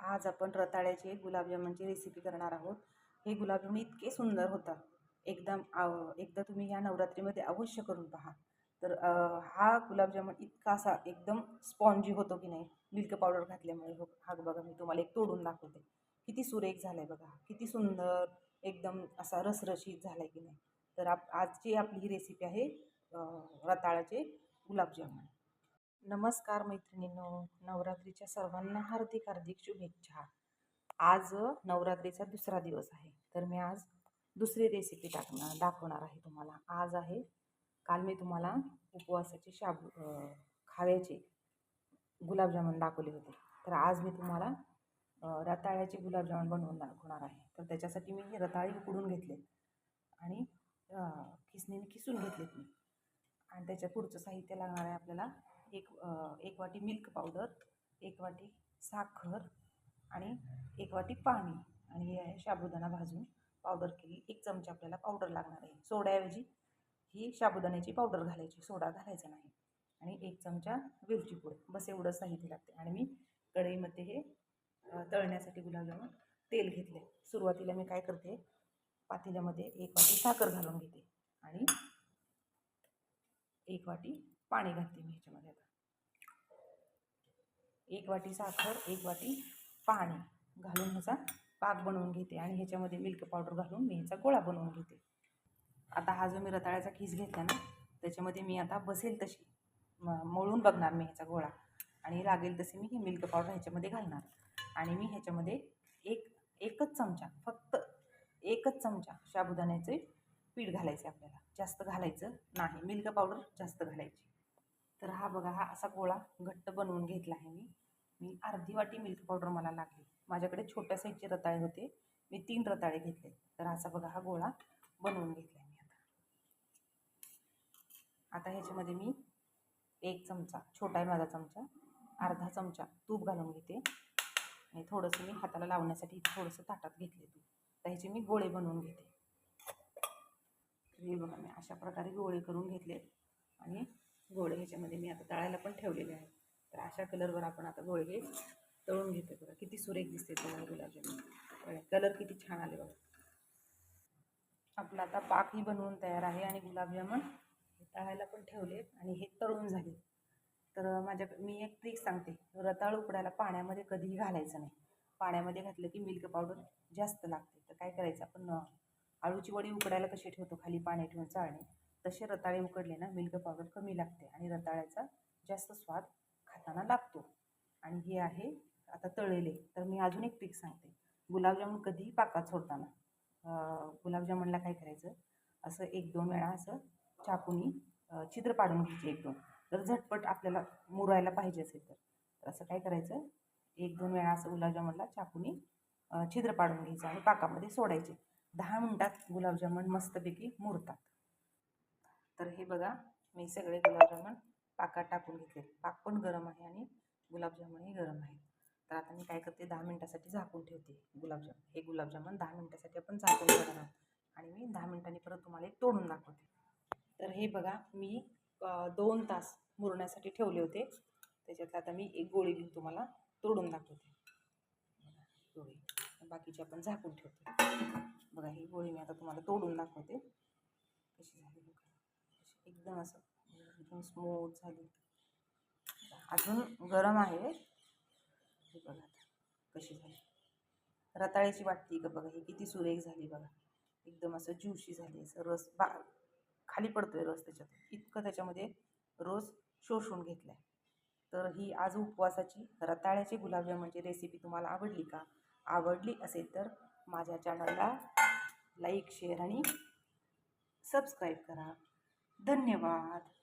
आज आपण रताळ्याचे गुलाबजामुनची रेसिपी करणार आहोत. हे गुलाबजामुन इतके सुंदर होतात एकदम आव एकदा तुम्ही ह्या नवरात्रीमध्ये अवश्य करून पहा. तर हा गुलाबजामुन इतका असा एकदम स्पॉन्जी होतो की नाही मिल्क पावडर घातल्यामुळे हो हा बघा मी तुम्हाला एक तोडून दाखवते. किती सुरेख झाला आहे बघा. किती सुंदर एकदम असा रसरशीत झाला आहे की नाही. तर आप आजची आपली ही रेसिपी आहे रताळ्याचे गुलाबजामुन. नमस्कार मैत्रिणींनो नवरात्रीच्या सर्वांना हार्दिक हार्दिक शुभेच्छा. आज नवरात्रीचा दुसरा दिवस आहे. तर मी आज दुसरी रेसिपी टाकणार दाखवणार आहे तुम्हाला. आज आहे काल मी तुम्हाला उपवासाचे शाबू खाव्याचे गुलाबजामुन दाखवले होते. तर आज मी तुम्हाला रताळ्याचे गुलाबजामुन बनवून दाखवणार आहे. तर त्याच्यासाठी मी रताळे उकडून घेतले आणि किसणीने किसून घेतलेत मी. आणि त्याच्या पुढचं साहित्य लागणार आहे आपल्याला एक एक वाटी मिल्क पावडर एक वाटी साखर आणि एक वाटी पाणी. आणि हे आहे साबुदाणा भाजून पावडर केली. एक चमचा आपल्याला पावडर लागणार आहे. सोड्याऐवजी ही साबुदाण्याची पावडर घालायची. सोडा घालायचा नाही. आणि एक चमचा वेलची पूड. बस एवढं साहित्य लागते आणि मी कढईमध्ये हे तळण्यासाठी गुलाबजामुन तेल घेतले सुरुवातीला मी काय करते? पातेल्यामध्ये एक वाटी साखर घालून घेते. आणि एक वाटी पाणी घालते मी ह्याच्यामध्ये आता. एक वाटी साखर एक वाटी पाणी घालून ह्याचा पाक बनवून घेते आणि ह्याच्यामध्ये मिल्क पावडर घालून मी ह्याचा गोळा बनवून घेते. आता हा जो मी रताळ्याचा खीस घेतला ना त्याच्यामध्ये मी आता बसेल तशी. म मळून बघणार मी ह्याचा गोळा. आणि लागेल तसे मी हे मिल्क पावडर ह्याच्यामध्ये घालणार. आणि मी ह्याच्यामध्ये एक एकच चमचा फक्त एकच चमचा साबुदाण्याचे पीठ घालायचे आपल्याला. जास्त घालायचं नाही. मिल्क पावडर जास्त घालायची. तर हा बघा हा असा गोळा घट्ट बनवून घेतला आहे मी. मी अर्धी वाटी मिल्क पावडर मला लागली. माझ्याकडे छोट्या साईजचे रताळे होते. मी तीन रताळे घेतले. तर असा बघा हा गोळा बनवून घेतला मी आता. आता ह्याच्यामध्ये मी एक चमचा छोटा आहे माझा चमचा अर्धा चमचा तूप घालून घेते. आणि थोडंसं मी हाताला लावण्यासाठी थोडंसं ताटात घेतले तूप. तर ह्याचे मी गोळे बनवून घेते. तर हे बघा मी अशा प्रकारे गोळे करून घेतले आणि गोळे ह्याच्यामध्ये मी आता तळायला पण ठेवलेले आहेत. तर अशा कलरवर आपण आता गोळे हे तळून घेतो बघा. किती सुरेख दिसते तुम्हाला गुलाबजामुन. कलर किती छान आले बघा. आपला आता पाकही बनवून तयार आहे आणि गुलाबजामुन हे तळायला पण ठेवले आणि हे तळून झाले. तर माझ्या मी एक ट्रिक सांगते. रताळ उकडायला पाण्यामध्ये कधीही घालायचं नाही. पाण्यामध्ये घातलं की मिल्क पावडर जास्त लागते. तर काय करायचं आपण आळूची वडी उकडायला कशी ठेवतो खाली पाणी ठेवून चाळणे. तसे रताळे उकडले ना मिल्क पावडर कमी लागते आणि रताळ्याचा जास्त स्वाद खाताना लागतो. आणि हे आहे आता तळलेले. तर मी अजून एक पीक सांगते. गुलाबजामुन कधीही पाकात सोडताना. गुलाबजामुनला काय करायचं? असं एक दोन वेळा असं चाकूनी छिद्र पाडून घ्यायचे एक दोन. जर झटपट आपल्याला मुरायला पाहिजे असेल तर. तर असं काय करायचं? एक दोन वेळा असं गुलाबजामुनला चाकूनी छिद्र पाडून घ्यायचं आणि पाकामध्ये सोडायचे. दहा मिनटात गुलाबजामुन मस्तपैकी मुरतात. तर हे बघा मी सगळे गुलाबजामुन पाकात टाकून घेतले पाक पण गरम आहे आणि गुलाबजामुनही गरम आहे. तर आता मी काय करते दहा मिनटासाठी झाकून ठेवते गुलाबजाम हे गुलाबजामुन दहा मिनटासाठी आपण झाकून ठेवणार आहोत. आणि मी दहा मिनटांनी परत तुम्हाला तोडून दाखवते. तर हे बघा मी दोन तास मुरण्यासाठी ठेवले होते. त्याच्यात आता मी एक गोळी घेऊन तुम्हाला तोडून दाखवते. बाकीची आपण झाकून ठेवते. बघा ही गोळी मी आता तुम्हाला तोडून दाखवते. कशी झाली बघा. एकदम असं एकदम स्मूथ झाली. अजून गरम आहे. हे बघा आता कशी झाली. रताळ्याची वाटते का बघा ही किती सुरेख झाली बघा. एकदम असं ज्युशी झाली असं रस बा खाली पडतोय रस त्याच्यात. इतकं त्याच्यामध्ये रोज शोषून घेतला आहे तर ही आज उपवासाची रताळ्याची गुलाबजामुनची रेसिपी तुम्हाला आवडली का? आवडली असेल तर माझ्या चॅनलला लाईक शेअर आणि सबस्क्राईब करा. धन्यवाद.